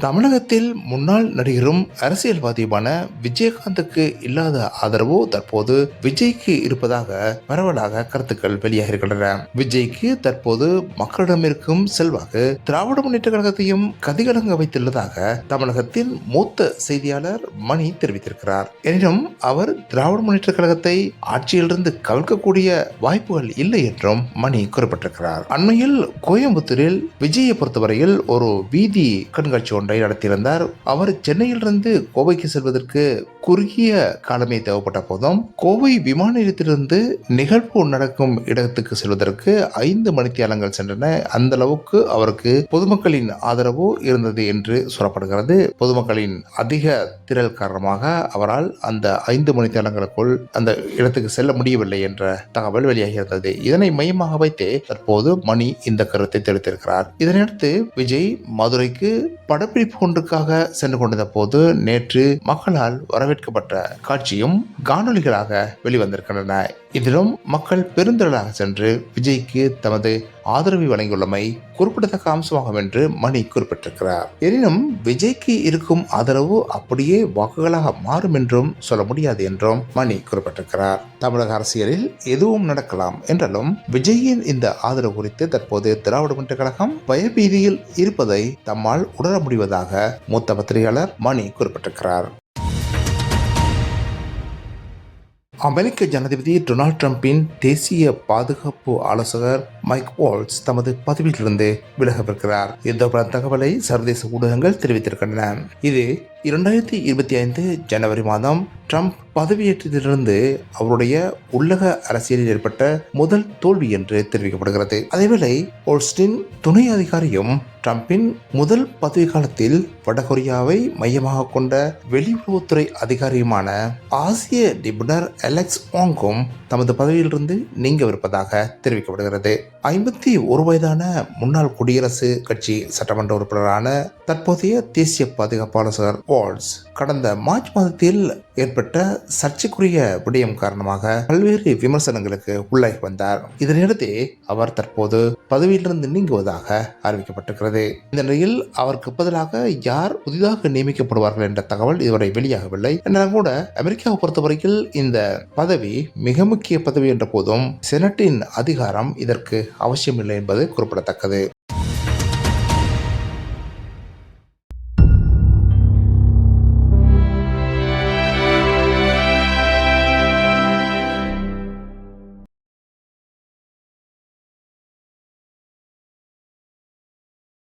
தமிழகத்தில் முன்னாள் நடிகரும் அரசியல்வாதியுமான விஜயகாந்துக்கு இல்லாத ஆதரவு தற்போது விஜய்க்கு இருப்பதாக பரவலாக கருத்துக்கள் வெளியாக இருக்கின்றன விஜய்க்கு தற்போது மக்களிடம் இருக்கும் செல்வாக்கு திராவிட முன்னேற்ற கழகத்தையும் கதிகலங்க வைத்துள்ளதாக தமிழகத்தின் மூத்த செய்தியாளர் மணி தெரிவித்திருக்கிறார். எனினும் அவர் திராவிட முன்னேற்ற கழகத்தை ஆட்சியிலிருந்து கவிழ்க்கக்கூடிய வாய்ப்புகள் இல்லை என்றும் மணி குறிப்பிட்டிருக்கிறார். அண்மையில் கோயம்புத்தூரில் விஜயை பொறுத்தவரையில் ஒரு வீதி கண்காட்சி ஒன்று நடத்தியிருந்தார். அவர் சென்னையிலிருந்து கோவைக்கு செல்வதற்கு குறுகிய காலமே தேவைப்பட்ட போதும் கோவை விமான நிலையத்திலிருந்து நிகழ்வு நடக்கும் இடத்துக்கு செல்வதற்கு ஐந்து மணித்தியாலங்கள் சென்றன. அந்த அளவுக்கு அவருக்கு பொதுமக்களின் ஆதரவு இருந்தது என்று சொல்லப்படுகிறது. பொதுமக்களின் அதிக திரள் காரணமாக அவரால் அந்த ஐந்து மணித்தியாலங்களுக்குள் அந்த இடத்துக்கு செல்ல முடியவில்லை என்ற தகவல் வெளியாகியிருந்தது. இதனை மையமாக வைத்தே தற்போது மணி இந்த கருத்தை தெரிவித்திருக்கிறார். இதனையடுத்து விஜய் மதுரைக்கு படப்பிடிப்பு ஒன்றுக்காக சென்று கொண்டிருந்த போது நேற்று மக்களால் வரவேற்கப்பட்ட காட்சியும் காணொளிகளாக வெளிவந்திருக்கின்றன. இதிலும் மக்கள் பெருந்திரளாக சென்று விஜய்க்கு தமது ஆதரவை வழங்கியுள்ளமை குறிப்பிடத்தக்க அம்சமாகும் என்று மணி குறிப்பிட்டிருக்கிறார். எனினும் விஜய்க்கு இருக்கும் ஆதரவு அப்படியே வாக்குகளாக மாறும் என்றும் சொல்ல முடியாது என்றும் மணி குறிப்பிட்டிருக்கிறார். தமிழக அரசியலில் எதுவும் நடக்கலாம் என்றாலும் விஜயின் இந்த ஆதரவு குறித்து தற்போது திராவிட முன்னேற்ற கழகம் பயபீதியில் இருப்பதை தம்மால் உணர உள்ளதாக மூத்த பத்திரிகையாளர் மணி குறிப்பிட்டிருக்கிறார். அமெரிக்க ஜனாதிபதி டொனால்ட் ட்ரம்பின் தேசிய பாதுகாப்பு ஆலோசகர் மைக் வால்ஸ் தமது பதவியிலிருந்து விலகவிருக்கிறார். இந்த தகவலை சர்வதேச ஊடகங்கள் தெரிவித்திருக்கின்றன. இது இரண்டாயிரத்தி இருபத்தி ஐந்து ஜனவரி மாதம் ட்ரம்ப் பதவியேற்றதிலிருந்து அவருடைய உள்ளக அரசியலில் ஏற்பட்ட முதல் தோல்வி என்று தெரிவிக்கப்படுகிறது. அதேவேளை ஓல்ஸ்டின் துணை அதிகாரியும் ட்ரம்பின் முதல் பதவி காலத்தில் வடகொரியாவை மையமாக கொண்ட வெளியுறவுத்துறை அதிகாரியுமான ஆசிய நிபுணர் அலெக்ஸ் வாங்கும் தமது பதவியிலிருந்து நீங்கவிருப்பதாக தெரிவிக்கப்படுகிறது. ஐம்பத்தி ஒரு வயதான முன்னாள் குடியரசு கட்சி சட்டமன்ற உறுப்பினரான தற்போதைய தேசிய பாதுகாப்பு ஆலோசகர் வால்ஸ் கடந்த மார்ச் மாதத்தில் ஏற்பட்ட சர்ச்சைக்குரிய விடயம் காரணமாக பல்வேறு விமர்சனங்களுக்கு உள்ளாகி வந்தார். இதனையடுத்து அவர் தற்போது பதவியிலிருந்து நீங்குவதாக அறிவிக்கப்பட்டிருக்கிறது. இந்த நிலையில் அவருக்கு பதிலாக யார் புதிதாக நியமிக்கப்படுவார்கள் என்ற தகவல் இதுவரை வெளியாகவில்லை. என்றாலும் கூட அமெரிக்காவை பொறுத்தவரையில் இந்த பதவி மிக முக்கிய பதவி என்ற போதும் செனட்டின் அதிகாரம் இதற்கு அவசியமில்லை என்பது குறிப்பிடத்தக்கது.